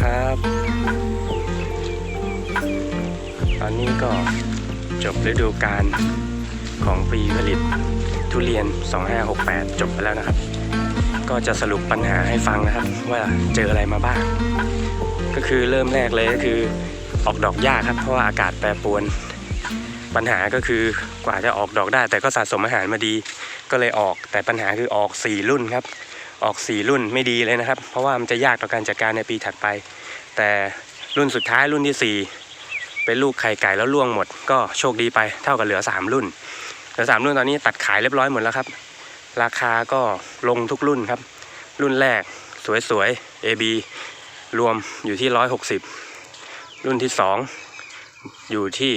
ครับ ตอนนี้ก็จบฤดูกาลของปีผลิตทุเรียน 2568 จบไปแล้วนะครับ ก็จะสรุปปัญหาให้ฟังนะครับ ว่าเจออะไรมาบ้าง ก็คือเริ่มแรกเลยก็คือออกดอกยากครับ เพราะว่าอากาศแปรปรวน ปัญหาก็คือกว่าจะออกดอกได้ แต่ก็สะสมอาหารมาดี ก็เลยออกแต่ปัญหาคือออก 4 รุ่นครับ ออก 4 รุ่นไม่ดีเลยนะครับ เพราะว่ามันจะยากต่อการจัดการในปีถัดไป แต่รุ่นสุดท้ายรุ่นที่ 4 เป็นลูกไข่ไก่แล้วล่วงหมด ก็โชคดีไปเท่ากับเหลือ 3 รุ่น เหลือ 3 รุ่นตอนนี้ตัดขายเรียบร้อยหมดแล้วครับ ราคาก็ลงทุกรุ่นครับ รุ่นแรกสวยๆ AB รวมอยู่ที่ 160 รุ่นที่ 2 อยู่ที่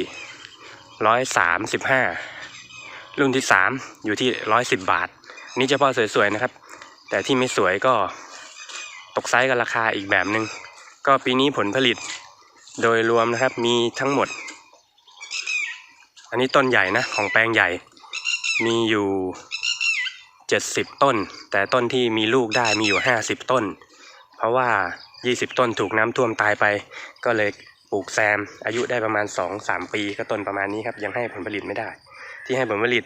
135 รุ่นที่ 3 อยู่ที่ 110 บาท นี่เฉพาะสวยๆนะครับ แต่ที่ไม่สวยก็ตกไซส์กับราคาอีกแบบหนึง่งก็ปีนี้ผลผลิตโดยรวมนะครับมีทั้งหมด อันนี้ต้นใหญ่นะของแปลงใหญ่ มีอยู่ 70 ต้น แต่ต้นที่มีลูกได้มีอยู่ 50 ต้น เพราะว่า 20 ต้นถูกน้ำท่วมตายไป ก็เลยปลูกแซมอายุได้ประมาณ 2-3 ปีก็ต้นประมาณนี้ครับ ยังให้ผลผลิตไม่ได้ ที่ให้ผลผลิต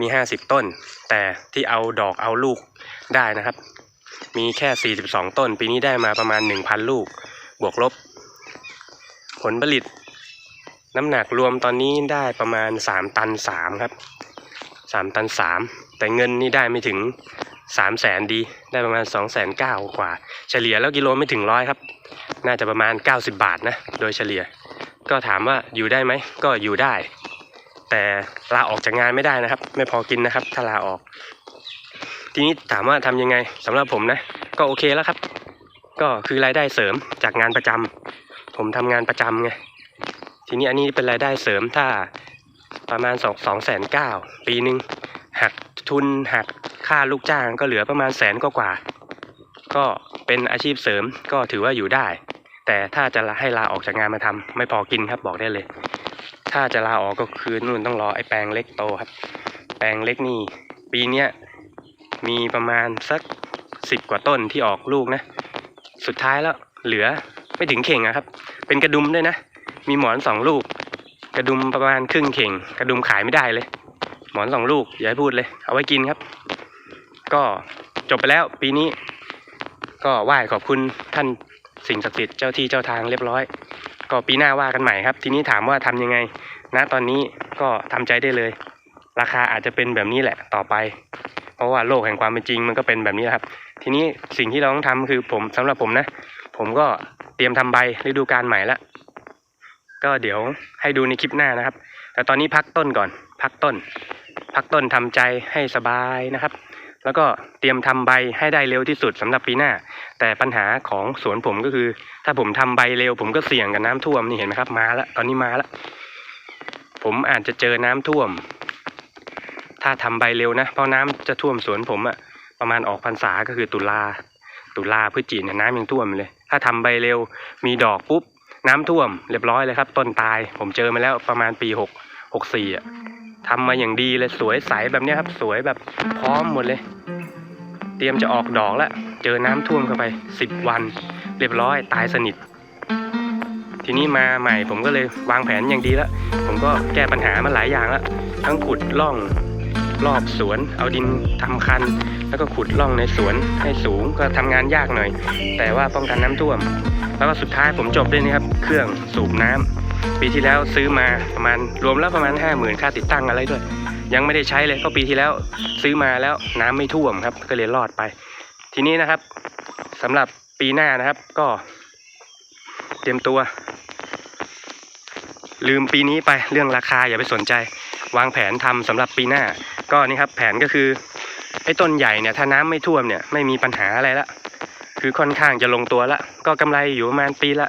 มี50ต้น แต่ที่เอาดอกเอาลูกได้นะครับ มีแค่42ต้น ปีนี้ได้มาประมาณ1,000ลูก บวกลบ ผลผลิต น้ำหนักรวมตอนนี้ได้ประมาณ3ตัน3ครับ3ตัน3แต่เงินนี่ได้ไม่ถึง3แสนดี ได้ประมาณ2แสนเก้ากว่า เฉลี่ยแล้วกิโลไม่ถึงร้อยครับ น่าจะประมาณ90บาทนะ โดยเฉลี่ย ก็ถามว่าอยู่ได้ไหม ก็อยู่ได้ แต่ลาออกจากงานไม่ได้นะครับ ไม่พอกินนะครับ ถ้าลาออก ทีนี้ถามว่าทำยังไงสำหรับผมนะ ก็โอเคแล้วครับ ก็คือรายได้เสริมจากงานประจำผมทำงานประจำไงทีนี้อันนี้เป็นรายได้เสริมถ้าประมาณสองสองแสนเก้าปีหนึ่งหักทุนหักค่าลูกจ้างก็เหลือประมาณแสนก็กว่า ก็เป็นอาชีพเสริมก็ถือว่าอยู่ได้ แต่ถ้าจะให้ลาออกจากงานมาทำไม่พอกินครับบอกได้เลย ถ้าจะลาออกก็คือนู่นต้องรอไอ้แปลงเล็กโตครับ แปลงเล็กนี่ ปีเนี้ยมีประมาณสักสิบกว่าต้นที่ออกลูกนะ สุดท้ายแล้วเหลือไม่ถึงเข่งอะครับ เป็นกระดุมด้วยนะ มีหมอนสองลูก กระดุมประมาณครึ่งเข่ง กระดุมขายไม่ได้เลย หมอนสองลูกอย่าให้พูดเลย เอาไว้กินครับ ก็จบไปแล้วปีนี้ ก็ไหว้ขอบคุณท่านสิ่งศักดิ์สิทธิ์เจ้าที่เจ้าทางเรียบร้อย ก็ปีหน้าว่ากันใหม่ครับ ทีนี้ถามว่าทำยังไงณตอนนี้ก็ทำใจได้เลย ราคาอาจจะเป็นแบบนี้แหละต่อไป เพราะว่าโลกแห่งความเป็นจริงมันก็เป็นแบบนี้ครับ ทีนี้สิ่งที่เราต้องทำคือผมสำหรับผมนะ ผมก็เตรียมทำใบฤดูกาลใหม่ละก็เดี๋ยวให้ดูในคลิปหน้านะครับ แต่ตอนนี้พักต้นก่อน พักต้น พักต้นทำใจให้สบายนะครับ แล้วก็เตรียมทำใบให้ได้เร็วที่สุดสำหรับปีหน้า แต่ปัญหาของสวนผมก็คือ ถ้าผมทำใบเร็ว ผมก็เสี่ยงกับน้ำท่วมนี่เห็นไหมครับมาแล้วตอนนี้มาแล้วผมอาจจะเจอน้ำท่วม ถ้าทำใบเร็วนะ เพราะน้ำจะท่วมสวนผมอะประมาณออกพรรษาก็คือตุลาตุลาพฤศจิเนี่ยน้ำยังท่วมเลย ถ้าทำใบเร็วมีดอกปุ๊บน้ำท่วมเรียบร้อยเลยครับ ต้นตาย ผมเจอมาแล้วประมาณปีหกหกสี่อะทำมาอย่างดีเลยสวยใสแบบนี้ครับ สวยแบบพร้อมหมดเลย เตรียมจะออกดอกแล้ว เจอน้ำท่วมเข้าไปสิบวัน เรียบร้อยตายสนิท ทีนี้มาใหม่ผมก็เลยวางแผนอย่างดีแล้ว ผมก็แก้ปัญหามาหลายอย่างแล้ว ทั้งขุดร่องรอบสวน เอาดินทำคัน แล้วก็ขุดร่องในสวนให้สูงก็ทำงานยากหน่อย แต่ว่าป้องกันน้ำท่วม แล้วก็สุดท้ายผมจบด้วยนี่ครับ เครื่องสูบน้ำปีที่แล้วซื้อมาประมาณรวมแล้วประมาณห้าหมื่นค่าติดตั้งอะไรด้วย ยังไม่ได้ใช้เลยเพราะปีที่แล้วซื้อมาแล้วน้ำไม่ท่วมครับ ก็เลยรอดไป ทีนี้นะครับสำหรับปีหน้านะครับก็ เตรียมตัว ลืมปีนี้ไปเรื่องราคาอย่าไปสนใจ วางแผนทำสำหรับปีหน้า ก็นี่ครับ แผนก็คือไอ้ต้นใหญ่เนี่ยถ้าน้ำไม่ท่วมเนี่ยไม่มีปัญหาอะไรละคือค่อนข้างจะลงตัวละก็กำไรอยู่ประมาณปีละ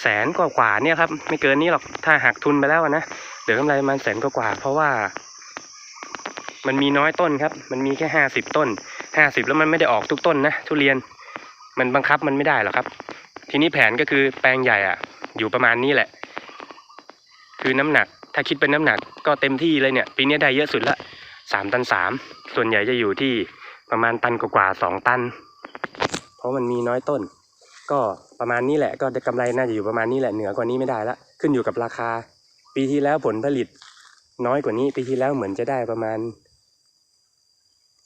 แสนกว่ากว่าเนี่ยครับไม่เกินนี้หรอกถ้าหักทุนไปแล้วนะเหลือกำไรมาณแสนกว่ากว่า เพราะว่า มันมีน้อยต้นครับ มันมีแค่ห้าสิบต้นห้าสิบแล้วมันไม่ได้ออกทุกต้นนะทุเรียนมันบังคับมันไม่ได้หรอกครับ ทีนี้แผนก็คือแปลงใหญ่อะ อยู่ประมาณนี้แหละ คือน้ำหนัก ถ้าคิดเป็นน้ำหนักก็เต็มที่เลยเนี่ย ปีนี้ได้เยอะสุดละสามตันสามส่วนใหญ่จะอยู่ที่ประมาณตันกว่าสองตัน เพราะมันมีน้อยต้น ก็ประมาณนี้แหละ ก็กำไรน่าจะอยู่ประมาณนี้แหละเหนือกว่านี้ไม่ได้ละขึ้นอยู่กับราคา ปีที่แล้วผลผลิต น้อยกว่านี้ปีที่แล้วเหมือนจะได้ประมาณ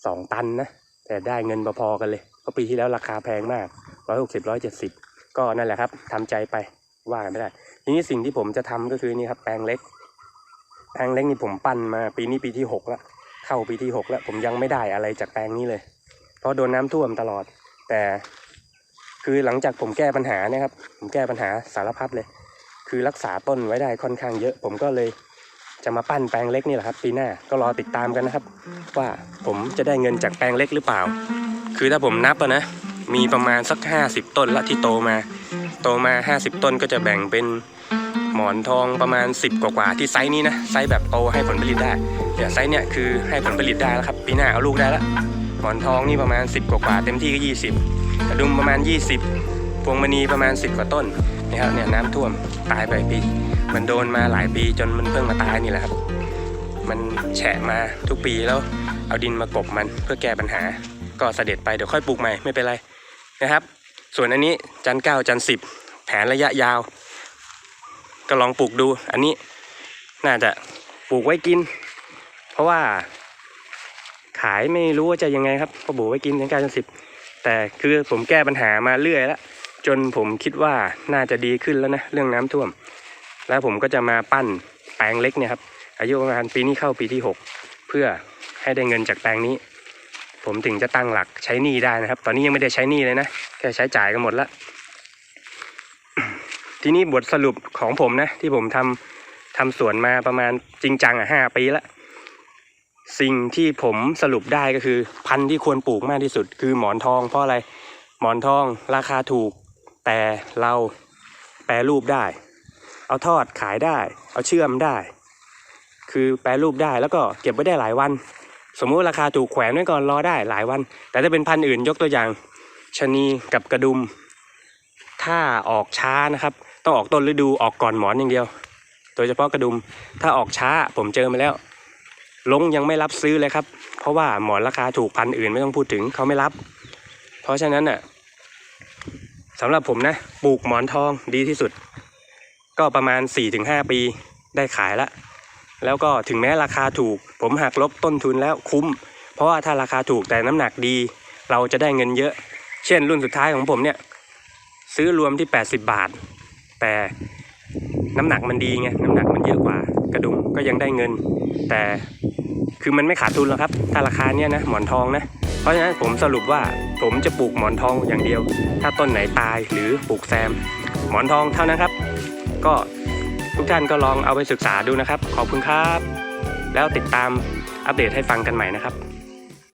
สองตันนะ แต่ได้เงินพอๆกันเลยเพราะปีที่แล้วราคาแพงมากร้อยหกสิบร้อยเจ็ดสิบก็นั่นแหละครับทำใจไปว่ากันไม่ได้ ทีนี้สิ่งที่ผมจะทำก็คือนี่ครับแปลงเล็ก แปลงเล็กนี่ผมปั้นมาปีนี้ปีที่หกแล้วเข้าปีที่หกแล้วผมยังไม่ได้อะไรจากแปลงนี้เลย เพราะโดนน้ำท่วมตลอด แต่คือหลังจากผมแก้ปัญหานะครับ ผมแก้ปัญหาสารพัดเลย คือรักษาต้นไว้ได้ค่อนข้างเยอะ ผมก็เลย จะมาปั้นแปลงเล็กนี่แหละครับ ปีหน้าก็รอติดตามกันนะครับ ว่าผมจะได้เงินจากแปลงเล็กหรือเปล่า คือถ้าผมนับอะนะมีประมาณสักห้าสิบต้นละที่โตมา โตมาห้าสิบต้นก็จะแบ่งเป็นหมอนทองประมาณ 10 กว่าๆที่ไซส์นี้นะไซส์แบบโตให้ผลผลิตได้เนี่ยไซส์เนี่ยคือให้ผลผลิตได้แล้วครับ ปีหน้าเอาลูกได้แล้วหมอนทองนี่ประมาณ 10 กว่าๆเต็มที่ก็ 20กระดุมประมาณ 20พวงมณีประมาณ 10 กว่าต้นเนี่ยครับเนี่ยน้ำท่วมตายไปปี มันโดนมาหลายปีจนมันเพิ่งมาตายนี่แหละครับ มันแฉะมาทุกปีแล้วเอาดินมากบมันเพื่อแก้ปัญหา ก็เสด็จไปเดี๋ยวค่อยปลูกใหม่ไม่เป็นไรนะครับ ส่วนอันนี้จันเก้าจันสิบแผนระยะยาว ก็ลองปลูกดู อันนี้น่าจะปลูกไว้กิน เพราะว่าขายไม่รู้ว่าจะยังไงครับก็ปลูกไว้กินจันเก้าจันสิบแต่คือผมแก้ปัญหามาเรื่อยแล้วจนผมคิดว่าน่าจะดีขึ้นแล้วนะเรื่องน้ำท่วม แล้วผมก็จะมาปั้นแปลงเล็กเนี่ยครับอายุประมาณปีนี้เข้าปีที่หกเพื่อให้ได้เงินจากแปลงนี้ ผมถึงจะตั้งหลักใช้หนี้ได้นะครับ ตอนนี้ยังไม่ได้ใช้หนี้เลยนะแค่ใช้จ่ายกันหมดละทีนี้บทสรุปของผมนะ ที่ผมทำทำสวนมาประมาณจริงจังอะห้าปีละสิ่งที่ผมสรุปได้ก็คือ พันธุ์ที่ควรปลูกมากที่สุด คือหมอนทองเพราะอะไรหมอนทองราคาถูก แต่เราแปรรูปได้ เอาทอดขายได้ เอาเชื่อมได้ คือแปรรูปได้แล้วก็เก็บไว้ได้หลายวัน สมมุติราคาถูกแขวนไว้ก่อนรอได้หลายวัน แต่ถ้าเป็นพันธุ์อื่นยกตัวอย่างชะนีกับกระดุม ถ้าออกช้านะครับ ต้องออกต้นฤดูออกก่อนหมอนอย่างเดียว โดยเฉพาะกระดุม ถ้าออกช้าผมเจอมาแล้วลงยังไม่รับซื้อเลยครับ เพราะว่าหมอนราคาถูกพันธุ์อื่นไม่ต้องพูดถึงเขาไม่รับ เพราะฉะนั้นน่ะสำหรับผมนะปลูกหมอนทองดีที่สุด ก็ประมาณ 4-5 ปีได้ขายละ แล้วก็ถึงแม้ราคาถูก ผมหักลบต้นทุนแล้วคุ้ม เพราะว่าถ้าราคาถูกแต่น้ำหนักดี เราจะได้เงินเยอะ เช่นรุ่นสุดท้ายของผมเนี่ย ซื้อรวมที่ 80 บาท แต่น้ำหนักมันดีไงน้ำหนักมันเยอะกว่ากระดุมก็ยังได้เงิน แต่คือมันไม่ขาดทุนหรอกครับ ถ้าราคาเนี้ยนะหมอนทองนะเพราะฉะนั้นผมสรุปว่าผมจะปลูกหมอนทองอย่างเดียว ถ้าต้นไหนตายหรือปลูกแซม หมอนทองเท่านั้นครับ ก็ทุกท่านก็ลองเอาไปศึกษาดูนะครับ ขอบคุณครับ แล้วติดตามอัปเดตให้ฟังกันใหม่นะครับ